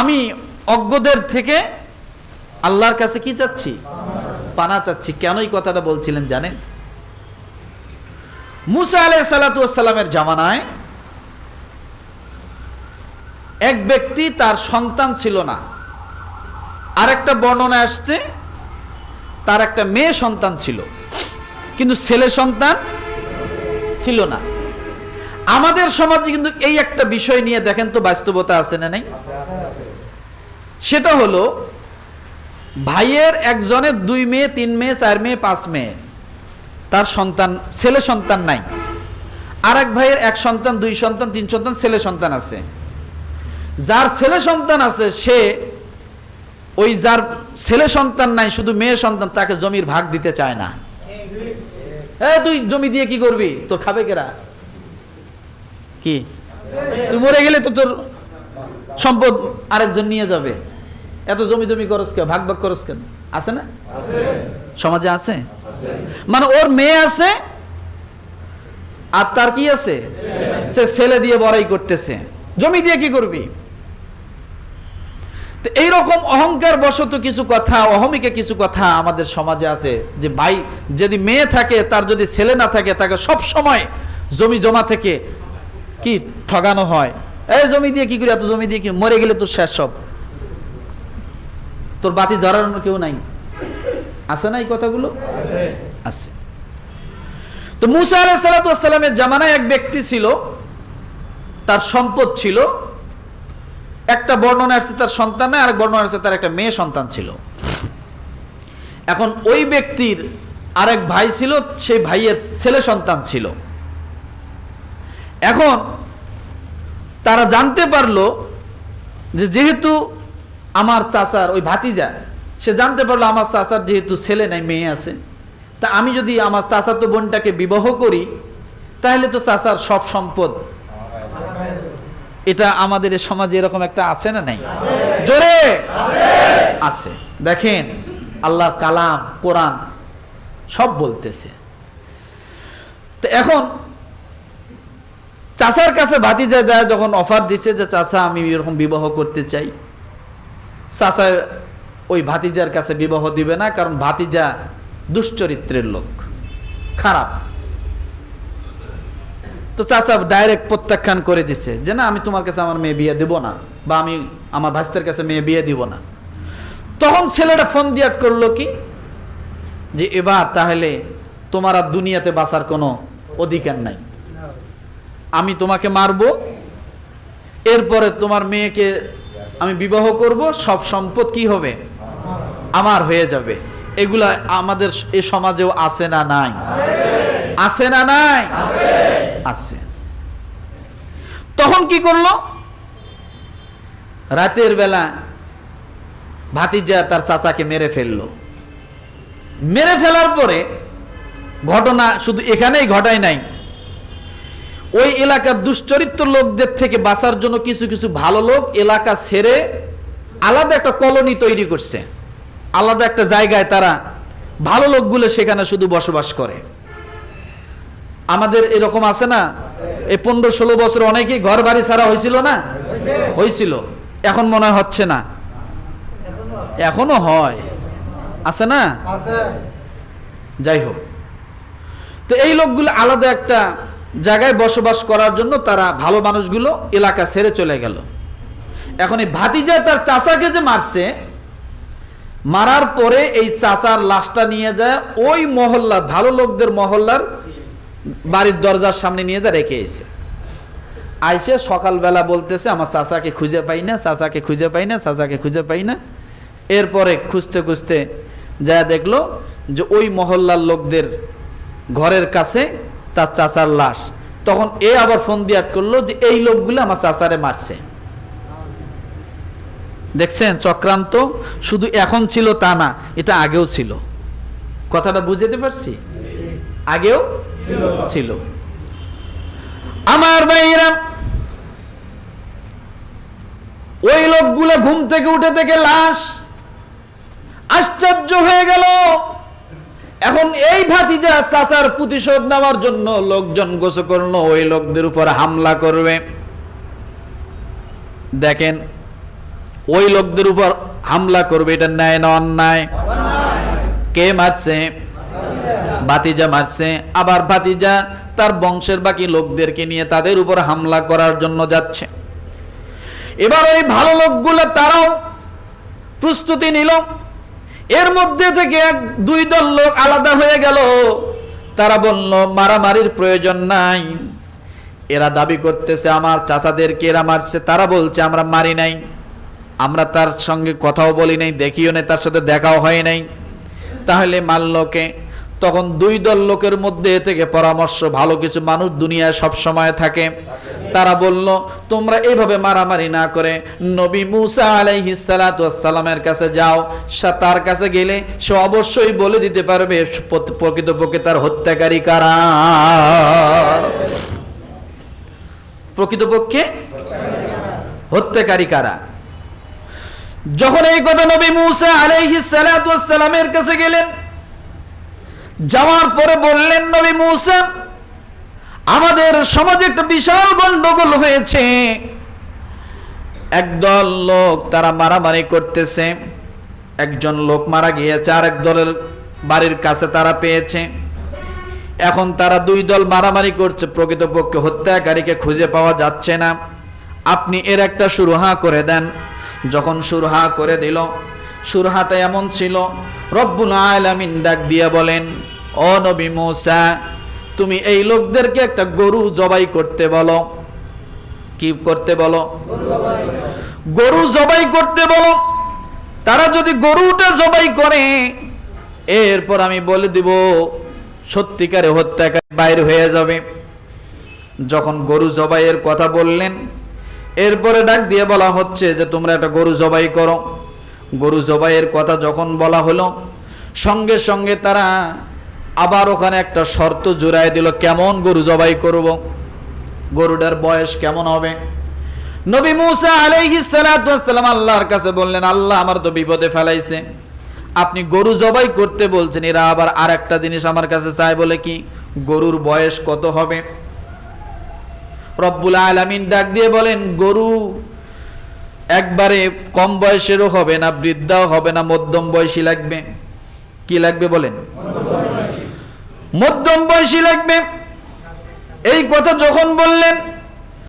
আমি অজ্ঞদের থেকে আল্লাহর কাছে কি চাচ্ছি? পানা চাচ্ছি। কেন এই কথাটা বলছিলেন জানেন? মুসা আলাই সালাতামের জামানায় এক ব্যক্তি তার সন্তান ছিল না। আর একটা বর্ণনা আসছে, তার একটা মেয়ে সন্তান ছিল। কিন্তু ছেলে সন্তান ছিল না। আমাদের সমাজে কিন্তু এই একটা বিষয় নিয়ে দেখেন তো বাস্তবতা আছে না নাই? সেটা হলো, ভাইয়ের একজনের দুই মেয়ে, তিন মেয়ে, চার মেয়ে, পাঁচ মেয়ে। তার সন্তান, ছেলে সন্তান নাই। আর এক ভাইয়ের এক সন্তান, দুই সন্তান, তিন সন্তান, ছেলে সন্তান আছে। যার ছেলে সন্তান আছে, সে ওই যার ছেলে সন্তান নাই, শুধু মেয়ে সন্তান, তাকে জমির ভাগ দিতে চায় না। এ, তুই জমি দিয়ে কি করবি? তোর খাবে কেরা? কি? তুই মরে গেলে তো তোর সম্পদ আরেকজন নিয়ে যাবে। এত জমি জমি করস কেন? ভাগ ভাগ করস কেন? আছে না? সমাজে আছে? মানে ওর মেয়ে আছে আর তার কি আছে? সে ছেলে দিয়ে বড়াই করতেছে। জমি দিয়ে কি করবি? এইরকম অহংকার বশত কিছু কথা, অহমিকে কিছু কথা আমাদের সমাজে আছে যে ভাই, যদি মেয়ে থাকে, তার যদি ছেলে না থাকে, তাকে সব সময় জমি জমা থেকে কি ঠগানো হয়? এই জমি দিয়ে কি করি? এত জমি দিয়ে কি মরে গেলে তো শেষ সব। তোর বাতি ধরানোর কেউ নাই। আছে না এই কথাগুলো? আছে। তো মুসা আলাহ সালাতামের জামানায় এক ব্যক্তি ছিল, তার সম্পদ ছিল, একটা বর্ণনা আসছে তার সন্তান নাই, আরেক বর্ণনা আসছে তার একটা মেয়ে সন্তান ছিল। এখন ওই ব্যক্তির আরেক ভাই ছিল, সেই ভাইয়ের ছেলে সন্তান ছিল। এখন তারা জানতে পারল যে যেহেতু আমার চাচার, ওই ভাতিজা, সে জানতে পারল আমার চাচার যেহেতু ছেলে নাই, মেয়ে আছে। তা আমি যদি আমার চাচাতো বোনটাকে বিবাহ করি, তাহলে তো চাচার সব সম্পদ। এটা আমাদের সমাজে এরকম একটা আছে না নাই? জোরে? আছে। দেখেন, আল্লাহর কালাম, কোরআন সব বলতেছে। তো এখন, চাচার কাছে ভাতিজা যায় যখন অফার দিছে যে, চাচা, আমি এরকম বিবাহ করতে চাই। চাচা ওই ভাতিজার কাছে বিবাহ দিবে না, কারণ ভাতিজা দুশ্চরিত্রের লোক। খারাপ। তো চাচা ডাইরেক্ট প্রত্যাখ্যান করে দিছে যে, না, আমি তোমার কাছে আমার মেয়ে বিয়ে দেব না, বা আমি আমার ভাস্তের কাছে মেয়ে বিয়ে দিব না। তখন ছেলেটা ফোন দিয়ে করল কি? যে, এবার তাহলে তোমার আর দুনিয়াতে বাঁচার কোনো অধিকার নাই। আমি তোমাকে মারব, এরপরে তোমার মেয়েকে আমি বিবাহ করব, সব সম্পদ কি হবে? আমার হয়ে যাবে। এগুলা আমাদের এ সমাজেও আছে না নাই? আছে না নাই? আছে। তখন কি করল? রাতের বেলা ভাতিজা তার চাচাকে মেরে ফেলল। মেরে ফেলার পরে ঘটনা শুধু এখানেই ঘটায় নাই। ওই এলাকার দুশ্চরিত্র লোকদের থেকে বাঁচার জন্য কিছু কিছু ভালো লোক এলাকা ছেড়ে আলাদা একটা কলোনি তৈরি করছে। আলাদা একটা জায়গায় তারা ভালো লোকগুলো সেখানে শুধু বসবাস করে। আমাদের এরকম আছে না এই পনেরো ষোলো বছর অনেকেই ঘর বাড়ি ছাড়া হয়েছিল না? হয়েছিল। এখন মনে হচ্ছে না। এখনও হয়। আছে না? যাই হোক। তো এই লোকগুলো আলাদা একটা জায়গায় বসবাস করার জন্য তারা ভালো মানুষগুলো এলাকা ছেড়ে চলে গেল। এখন এই ভাতিজা তার চাচাকে যে মারছে, মারার পরে এই চাচার লাশটা নিয়ে যায় ওই মহল্লা ভালো লোকদের মহল্লার বাড়ির দরজার সামনে নিয়ে যা রেখে এসে। আইসে সকালবেলা বলতেছে, আমার চাচাকে খুঁজে পাই না, চাচাকে খুঁজে পাই না, চাচাকে খুঁজে পাই না। এরপরে খুঁজতে খুঁজতে যা দেখল যে ওই মহল্লার লোকদের ঘরের কাছে তার চাচার লাশ। তখন এ আবার ফোন দিয়ে করল যে, এই লোকগুলো আমার চাচারে মারছে। দেখছেন? চক্রান্ত শুধু এখন ছিল তা না, এটা আগেও ছিল। কথাটা বুঝতে পারছি? আগেও ছিল। আমার ভাইরা ওই লোকগুলো ঘুম থেকে উঠে থেকে লাশ আশ্চর্য হয়ে গেল। এখন এই ভাতিজা চাচার প্রতিশোধ নেওয়ার জন্য লোকজন গোস করল, ওই লোকদের উপর হামলা করবে। দেখেন, ওই লোকদের উপর হামলা করবে, এটা ন্যায় না অন্যায়? কে মারছে? ভাতিজা মারছে। আবার ভাতিজা তার বংশের বাকি লোকদেরকে নিয়ে তাদের উপর হামলা করার জন্য যাচ্ছে। এবার ওই ভালো লোকগুলো তারাও প্রস্তুতি নিল। এর মধ্যে থেকে এক দুই দল লোক আলাদা হয়ে গেল। তারা বলল, মারামারির প্রয়োজন নাই। এরা দাবি করতেছে, আমার চাচাদেরকে এরা মারছে, তারা বলছে, আমরা মারি নাই। আমরা তার সঙ্গে কথাও বলি নাই, দেখিও নাই, তার সাথে দেখাও হয় নাই। তাহলে মারলকে তখন দুই দল লোকের মধ্যে থেকে পরামর্শ, ভালো কিছু মানুষ দুনিয়ায় সব সময় থাকে। তারা বলল, তোমরা এইভাবে মারামারি না করে নবী মুসা আলাইহিসালামের কাছে যাও। তার কাছে গেলে সে অবশ্যই বলে দিতে পারবে প্রকৃতপক্ষে তার হত্যাকারী কারা? প্রকৃতপক্ষে হত্যাকারী কারা? যখন এই কথা নবী মুসা আলাইহিস সালামের কাছে গেলেন যাওয়ার পরে বললেন নবী মুসা, আমাদের সমাজে একটা বিশাল গন্ডগোল হয়েছে। একদল লোক তারা মারামারি করতেছে, একজন লোক মারা গিয়েছে আর এক দলের বাড়ির কাছে তারা পেয়েছে। এখন তারা দুই দল মারামারি করছে, প্রকৃতপক্ষে হত্যাকারীকে খুঁজে পাওয়া যাচ্ছে না। আপনি এর একটা সুরহা করে দেন। যখন সুরহা করে দিল, সুরহাটা এমন ছিল, রব্বুল আলামিন ডাক দিয়ে বলেন ও নবী মূসা, তুমি এই লোকদেরকে একটা গরু জবাই করতে বলো। কি করতে বলো? গরু জবাই করতে বলো। তারা যদি গরুটা জবাই করে, এরপর আমি বলে দিব, সত্যিকারে হত্যাকারী বাইর হয়ে যাবে। যখন গরু জবাইয়ের কথা বললেন, এরপরে ডাক দিয়ে বলা হচ্ছে যে, তোমরা একটা গরু জবাই করো। গরু জবাইয়ের কথা যখন বলা হলো, সঙ্গে সঙ্গে তারা আবার ওখানে একটা শর্ত জোড়ায় দিল, কেমন গরু জবাই করব? গরুটার বয়স কেমন হবে? নবী মুসা আলাইহি সালাম আল্লাহর কাছে বললেন, আল্লাহ আমার তো বিপদে ফেলাইছে। আপনি গরু জবাই করতে বলছেন, এরা আবার আর একটা জিনিস আমার কাছে চায় বলে কি? গরুর বয়স কত হবে? রব্বুল আলামিন ডাক দিয়ে বলেন, গরু একবারে কম বয়সেরও হবে না, বৃদ্ধাও হবে না, মধ্যম বয়সী লাগবে। কি লাগবে বলেন? মধ্যম বয়সী লাগবে। এই কথা যখন বললেন